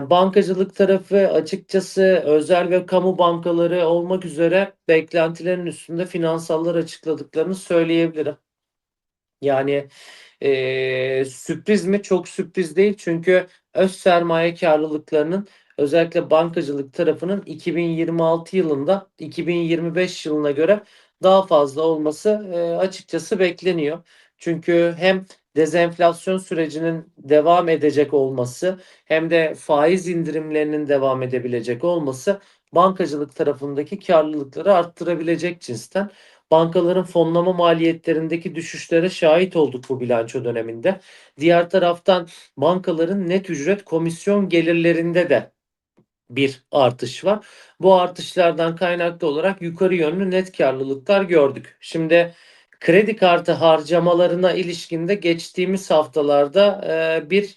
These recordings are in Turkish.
Bankacılık tarafı açıkçası özel ve kamu bankaları olmak üzere beklentilerin üstünde finansallar açıkladıklarını söyleyebilirim. Yani eee, sürpriz mi? Çok sürpriz değil. Çünkü öz sermaye karlılıklarının özellikle bankacılık tarafının 2026 yılında 2025 yılına göre daha fazla olması eee, açıkçası bekleniyor. Çünkü hem dezenflasyon sürecinin devam edecek olması hem de faiz indirimlerinin devam edebilecek olması bankacılık tarafındaki karlılıkları arttırabilecek cinsten. Bankaların fonlama maliyetlerindeki düşüşlere şahit olduk bu bilanço döneminde. Diğer taraftan bankaların net ücret komisyon gelirlerinde de bir artış var. Bu artışlardan kaynaklı olarak yukarı yönlü net karlılıklar gördük. Şimdi kredi kartı harcamalarına ilişkinde geçtiğimiz haftalarda e, bir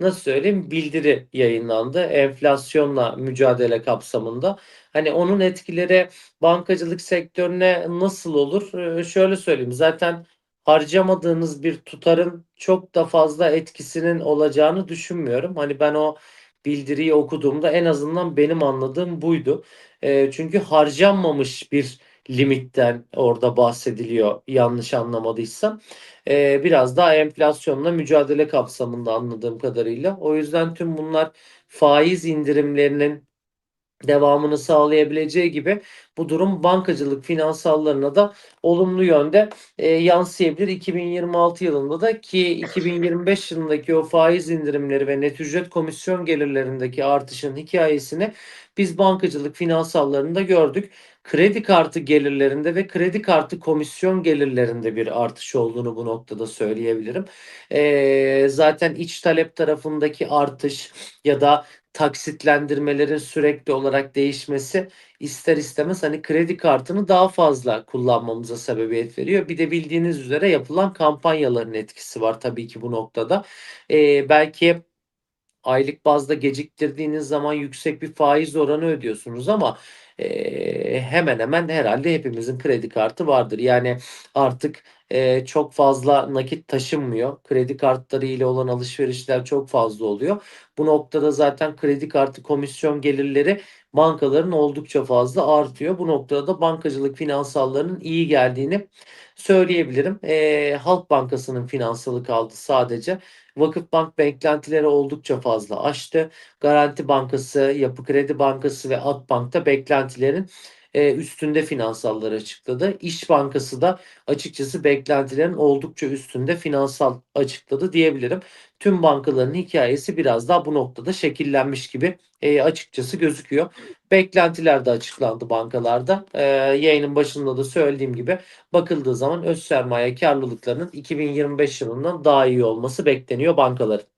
nasıl söyleyeyim bildiri yayınlandı enflasyonla mücadele kapsamında. Hani onun etkileri bankacılık sektörüne nasıl olur? E, şöyle söyleyeyim zaten harcamadığınız bir tutarın çok da fazla etkisinin olacağını düşünmüyorum. Hani ben o bildiriyi okuduğumda en azından benim anladığım buydu. E, çünkü harcanmamış bir limitten orada bahsediliyor yanlış anlamadıysam. E, biraz daha enflasyonla mücadele kapsamında anladığım kadarıyla. O yüzden tüm bunlar faiz indirimlerinin devamını sağlayabileceği gibi bu durum bankacılık finansallarına da olumlu yönde e, yansıyabilir. 2026 yılında da ki 2025 yılındaki o faiz indirimleri ve net ücret komisyon gelirlerindeki artışın hikayesini biz bankacılık finansallarında gördük. Kredi kartı gelirlerinde ve kredi kartı komisyon gelirlerinde bir artış olduğunu bu noktada söyleyebilirim. E, zaten iç talep tarafındaki artış ya da taksitlendirmelerin sürekli olarak değişmesi ister istemez hani kredi kartını daha fazla kullanmamıza sebebiyet veriyor. Bir de bildiğiniz üzere yapılan kampanyaların etkisi var tabii ki bu noktada. Ee, belki aylık bazda geciktirdiğiniz zaman yüksek bir faiz oranı ödüyorsunuz ama e, hemen hemen herhalde hepimizin kredi kartı vardır. Yani artık e, çok fazla nakit taşınmıyor. Kredi kartları ile olan alışverişler çok fazla oluyor. Bu noktada zaten kredi kartı komisyon gelirleri bankaların oldukça fazla artıyor. Bu noktada da bankacılık finansallarının iyi geldiğini söyleyebilirim. E, Halk Bankası'nın finansalı kaldı sadece. Vakıfbank beklentileri oldukça fazla aştı. Garanti Bankası, Yapı Kredi Bankası ve Akbank da beklentilerin e, üstünde finansalları açıkladı. İş Bankası da açıkçası beklentilerin oldukça üstünde finansal açıkladı diyebilirim. Tüm bankaların hikayesi biraz daha bu noktada şekillenmiş gibi e, açıkçası gözüküyor. Beklentiler de açıklandı bankalarda. E, yayının başında da söylediğim gibi bakıldığı zaman öz sermaye karlılıklarının 2025 yılından daha iyi olması bekleniyor bankaların.